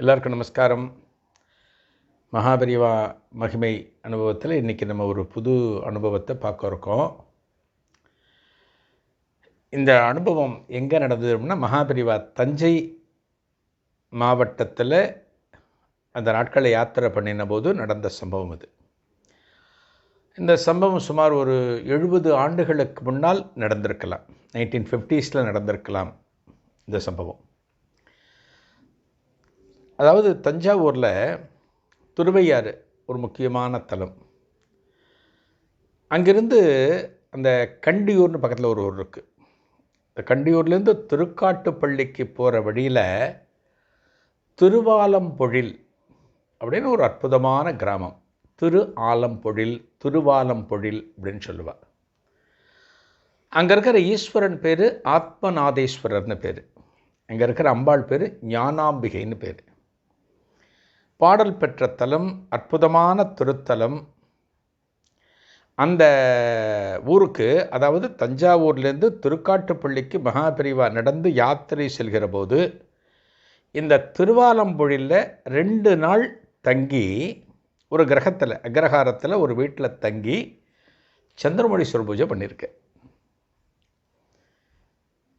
எல்லாருக்கும் நமஸ்காரம். மகாபரிவா மகிமை அனுபவத்தில் இன்றைக்கி நம்ம ஒரு புது அனுபவத்தை பார்க்க இருக்கோம். இந்த அனுபவம் எங்கே நடந்தது அப்படின்னா மகாபரிவா தஞ்சை மாவட்டத்தில் அந்த நாட்களை யாத்திரை பண்ணின போது நடந்த சம்பவம் அது. இந்த சம்பவம் சுமார் ஒரு எழுபது ஆண்டுகளுக்கு முன்னால் நடந்திருக்கலாம். நைன்டீன் ஃபிஃப்டீஸில் நடந்திருக்கலாம் இந்த சம்பவம். அதாவது தஞ்சாவூரில் துருவையாறு ஒரு முக்கியமான தலம். அங்கிருந்து அந்த கண்டியூர்னு பக்கத்தில் ஒரு ஊர் இருக்குது இந்த கண்டியூர்லேருந்து திருக்காட்டுப்பள்ளிக்கு போகிற வழியில் திருவாலம்பொழில் அப்படின்னு ஒரு அற்புதமான கிராமம். திரு ஆலம்பொழில் திருவாலம்பொழில் அப்படின்னு சொல்லுவாள் அங்கே இருக்கிற ஈஸ்வரன் பேர் ஆத்மநாதேஸ்வரர்னு பேர். அங்கே இருக்கிற அம்பாள் பேர் ஞானாம்பிகைன்னு பேர். பாடல் பெற்ற தலம் அற்புதமான திருத்தலம். அந்த ஊருக்கு அதாவது தஞ்சாவூர்லேருந்து திருக்காட்டுப்பள்ளிக்கு மகாபிரிவா நடந்து யாத்திரை செல்கிற போது இந்த திருவாலம்பொழியில் ரெண்டு நாள் தங்கி ஒரு கிரகத்தில் அக்ரஹாரத்தில் ஒரு வீட்டில் தங்கி சந்திரமொழீஸ்வர பூஜை பண்ணியிருக்கேன்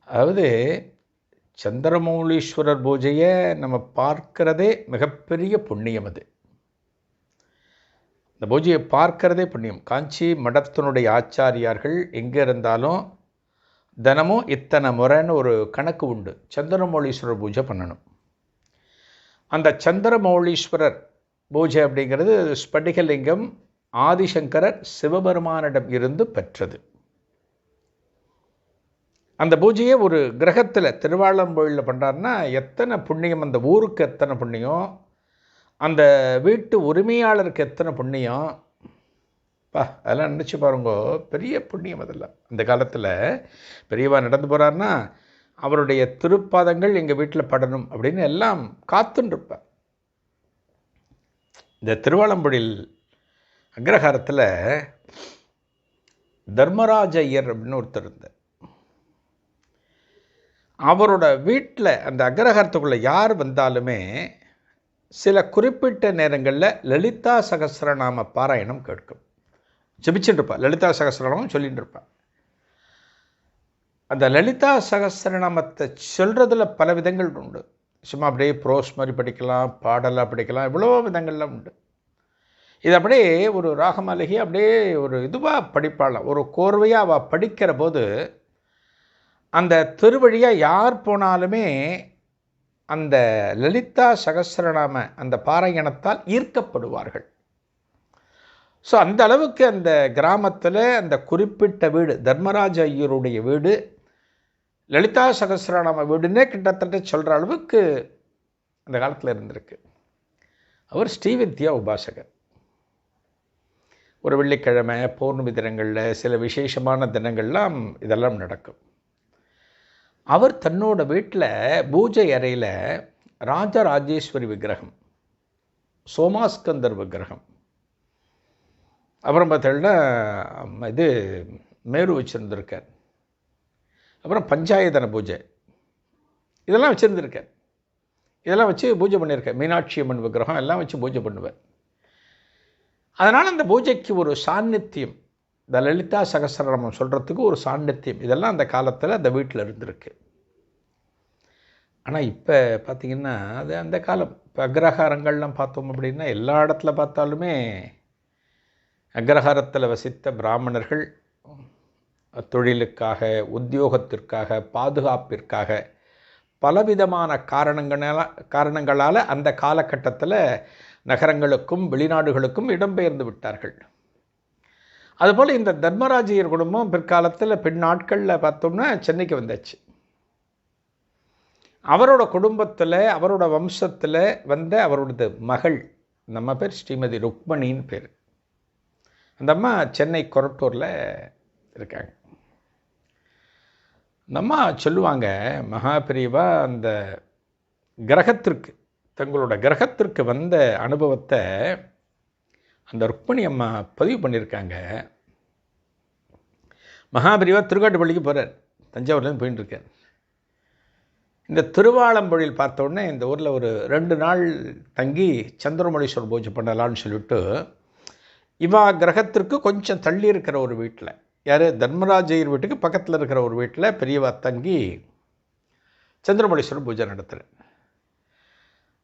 அதாவது சந்திரமௌலீஸ்வரர் பூஜையை நம்ம பார்க்கிறதே மிகப்பெரிய புண்ணியம் அது. இந்த பூஜையை பார்க்கிறதே புண்ணியம். காஞ்சி மடத்தினுடைய ஆச்சாரியார்கள் எங்கே இருந்தாலும் தினமும் இத்தனை முறைன்னு ஒரு கணக்கு உண்டு. சந்திரமௌலீஸ்வரர் பூஜை பண்ணணும். அந்த சந்திரமௌலீஸ்வரர் பூஜை அப்படிங்கிறது ஸ்படிகலிங்கம் ஆதிசங்கரர் சிவபெருமானிடம் இருந்து பெற்றது. அந்த பூஜையை ஒரு கிரகத்தில் திருவாளம்பொழியில் பண்ணுறாருன்னா எத்தனை புண்ணியம்? அந்த ஊருக்கு எத்தனை புண்ணியம்? அந்த வீட்டு உரிமையாளருக்கு எத்தனை புண்ணியம்? பா அதெல்லாம் நினச்சி பாருங்கோ. பெரிய புண்ணியம் அதெல்லாம். அந்த காலத்தில் பெரியவா நடந்து போகிறாருன்னா அவருடைய திருப்பாதங்கள் எங்கள் வீட்டில் படணும் அப்படின்னு எல்லாம் காத்துன்ருப்பார் இந்த திருவாளம்பொழில் அக்ரஹாரத்தில் தர்மராஜ ஐயர் அப்படின்னு ஒருத்தர் இருந்தார். அவரோட வீட்டில் அந்த அக்ரஹாரத்துக்குள்ளே யார் வந்தாலுமே சில குறிப்பிட்ட நேரங்களில் லலிதா சகசிரநாம பாராயணம் கேட்கும். ஜபிச்சுட்டு இருப்பா லலிதா சகசிரநாமம் சொல்லிகிட்டு இருப்பாள் அந்த லலிதா சகசிரநாமத்தை சொல்கிறதுல பல விதங்கள் உண்டு. சும்மா அப்படியே ப்ரோஸ் மாதிரி படிக்கலாம் பாடலாக படிக்கலாம் இவ்வளோ விதங்கள்லாம் உண்டு. இது அப்படியே ஒரு ராகமாளிகை அப்படியே ஒரு இதுவாக படிப்பாளாம். ஒரு கோர்வையாக அவள் படிக்கிற போது அந்த திருவழியாக யார் போனாலுமே அந்த லலிதா சகசிரநாம அந்த பாராயணத்தால் ஈர்க்கப்படுவார்கள். ஸோ அந்த அளவுக்கு அந்த கிராமத்தில் அந்த குறிப்பிட்ட வீடு தர்மராஜ ஐயருடைய வீடு லலிதா சகசிரநாம வீடுன்னே கிட்டத்தட்ட சொல்கிற அளவுக்கு அந்த காலத்தில் இருந்திருக்கு. அவர் ஸ்ரீவித்யா உபாசகர். ஒரு வெள்ளிக்கிழமை பௌர்ணமி தினங்களில் சில விசேஷமான தினங்கள்லாம் இதெல்லாம் நடக்கும். அவர் தன்னோட வீட்டில் பூஜை அறையில் ராஜராஜேஸ்வரி விக்கிரகம் சோமாஸ்கந்தர் விக்கிரகம். அப்புறம் பார்த்தீங்கன்னா இது மேரு வச்சுருந்துருக்கார். அப்புறம் பஞ்சாயத்தன பூஜை. இதெல்லாம் வச்சுருந்துருக்கார். இதெல்லாம் வச்சு பூஜை பண்ணியிருக்கேன் மீனாட்சி அம்மன் விக்கிரகம் எல்லாம் வச்சு பூஜை பண்ணுவேன் அதனால் அந்த பூஜைக்கு ஒரு சாநித்தியம் இந்த லலிதா சகசரநாமம் சொல்கிறதுக்கு ஒரு சாண்டித்தியம். இதெல்லாம் அந்த காலத்தில் அந்த வீட்டில் இருந்திருக்கு. ஆனால் இப்போ பார்த்திங்கன்னா அது அந்த காலம். இப்போ அக்ரஹாரங்கள்லாம் பார்த்தோம் அப்படின்னா எல்லா இடத்துல பார்த்தாலுமே அக்ரஹாரத்தில் வசித்த பிராமணர்கள் தொழிலுக்காக உத்தியோகத்திற்காக பாதுகாப்பிற்காக பலவிதமான காரணங்களால் காரணங்களால் அந்த காலகட்டத்தில் நகரங்களுக்கும் வெளிநாடுகளுக்கும் இடம்பெயர்ந்து விட்டார்கள். அதுபோல் இந்த தர்மராஜையர் குடும்பம் பிற்காலத்தில் பின் நாட்களில் பார்த்தோம்னா சென்னைக்கு வந்தாச்சு. அவரோட குடும்பத்தில் அவரோட வம்சத்தில் வந்த அவரோடது மகள் நம்ம பேர் ஸ்ரீமதி ருக்மணின்னு பேர். அந்த அம்மா சென்னை கொரட்டூரில் இருக்காங்க. அந்த அம்மா சொல்லுவாங்க மகாபிரிவா அந்த கிரகத்திற்கு தங்களோட கிரகத்திற்கு வந்த அனுபவத்தை அந்த ருக்மணி அம்மா பதிவு பண்ணியிருக்காங்க மகாபிரிவா திருக்காட்டுப்பள்ளிக்கு போகிறார் தஞ்சாவூர்லேருந்து போயின்னு இருக்கார். இந்த திருவாளம்பொழில் பார்த்த உடனே இந்த ஊரில் ஒரு ரெண்டு நாள் தங்கி சந்திரமொழீஸ்வரர் பூஜை பண்ணலான்னு சொல்லிவிட்டு இவா கிரகத்திற்கு கொஞ்சம் தள்ளி இருக்கிற ஒரு வீட்டில் யார்? தர்மராஜையர் வீட்டுக்கு பக்கத்தில் இருக்கிற ஒரு வீட்டில் பெரியவா தங்கி சந்திரமொழீஸ்வரர் பூஜை நடத்துகிறேன்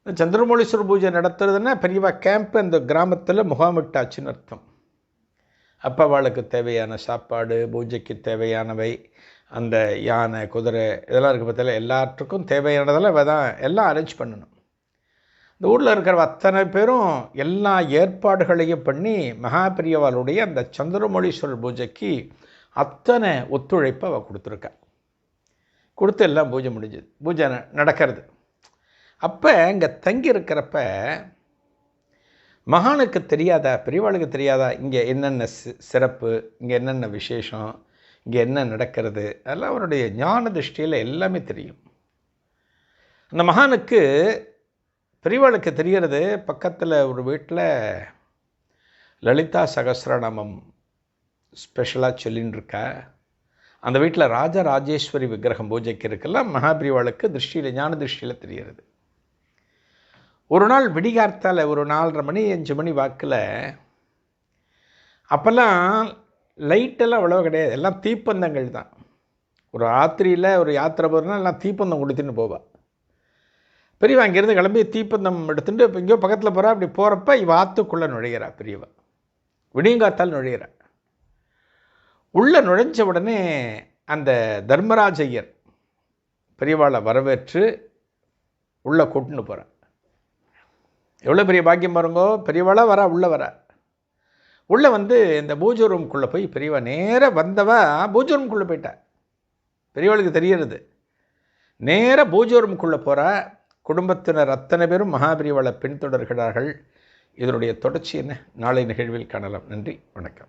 சந்திரமௌலீஸ்வரர் பூஜை நடத்துறதுன்னா பெரியவா கேம்ப் அந்த கிராமத்தில் முகாமிட்டாச்சுன்னு அர்த்தம். அப்போ அவளுக்கு தேவையான சாப்பாடு பூஜைக்கு தேவையானவை அந்த யானை குதிரை இதெல்லாம் இருக்க பற்றில எல்லாத்துக்கும் தேவையானதெல்லாம் இவ தான் எல்லாம் அரேஞ்ச் பண்ணணும். இந்த ஊரில் இருக்கிற அத்தனை பேரும் எல்லா ஏற்பாடுகளையும் பண்ணி மகாபிரியவாளுடைய அந்த சந்திரமொழீஸ்வரர் பூஜைக்கு அத்தனை ஒத்துழைப்பை அவள் கொடுத்துருக்கா. கொடுத்து எல்லாம் பூஜை முடிஞ்சது. பூஜை நடக்கிறது. அப்போ இங்கே தங்கி இருக்கிறப்ப மகானுக்கு தெரியாதா? பெரியவாளுக்கு தெரியாதா? இங்கே என்னென்ன சிறப்பு? இங்கே என்னென்ன விசேஷம்? இங்கே என்ன நடக்கிறது? அதெல்லாம் அவருடைய ஞான திருஷ்டியில் எல்லாமே தெரியும். அந்த மகானுக்கு பெரியவாளுக்கு தெரிகிறது பக்கத்தில் ஒரு வீட்டில் லலிதா சகசிரநாமம் ஸ்பெஷலாக சொல்லின்னு இருக்கா அந்த வீட்டில் ராஜராஜேஸ்வரி விக்கிரகம் பூஜைக்கு இருக்கலாம் மகாபிரிவாளுக்கு திருஷ்டியில் ஞான திருஷ்டியில் தெரிகிறது. ஒரு நாள் விடிகார்த்தால் ஒரு நாலரை மணி அஞ்சு மணி வாக்கில் அப்போல்லாம் லைட்டெல்லாம் அவ்வளோ கிடையாது. எல்லாம் தீப்பந்தங்கள் தான். ஒரு ராத்திரியில் ஒரு யாத்திரை போகிறனா எல்லாம் தீப்பந்தம் கொடுத்துன்னு போவா. பெரியவா அங்கேருந்து கிளம்பி தீப்பந்தம் எடுத்துட்டு இப்போ எங்கேயோ பக்கத்தில் போகிறா அப்படி போகிறப்ப இவ ஆற்றுக்குள்ளே நுழையிறா பெரியவா. விடியங்காத்தால் நுழைகிறா உள்ளே நுழைஞ்ச உடனே அந்த தர்மராஜையர் பெரியவாளை வரவேற்று உள்ளே கூட்டுன்னு போகிறான் எவ்வளோ பெரிய பாக்கியம் பாருங்கோ? பெரியவளாக வரா உள்ளே வரா. உள்ளே வந்து இந்த பூஜை ரூம்குள்ளே போய் பெரியவா நேராக வந்தவா பூஜை ரூம்குள்ளே போயிட்டா பெரியவளுக்கு தெரியறது நேராக பூஜை ரூம்குள்ளே போகிறா குடும்பத்தினர் அத்தனை பேரும் மகாபிரிவளை பின்தொடர்கிறார்கள். இதனுடைய தொடர்ச்சி என்ன? நாளை நிகழ்வில் காணலாம். நன்றி. வணக்கம்.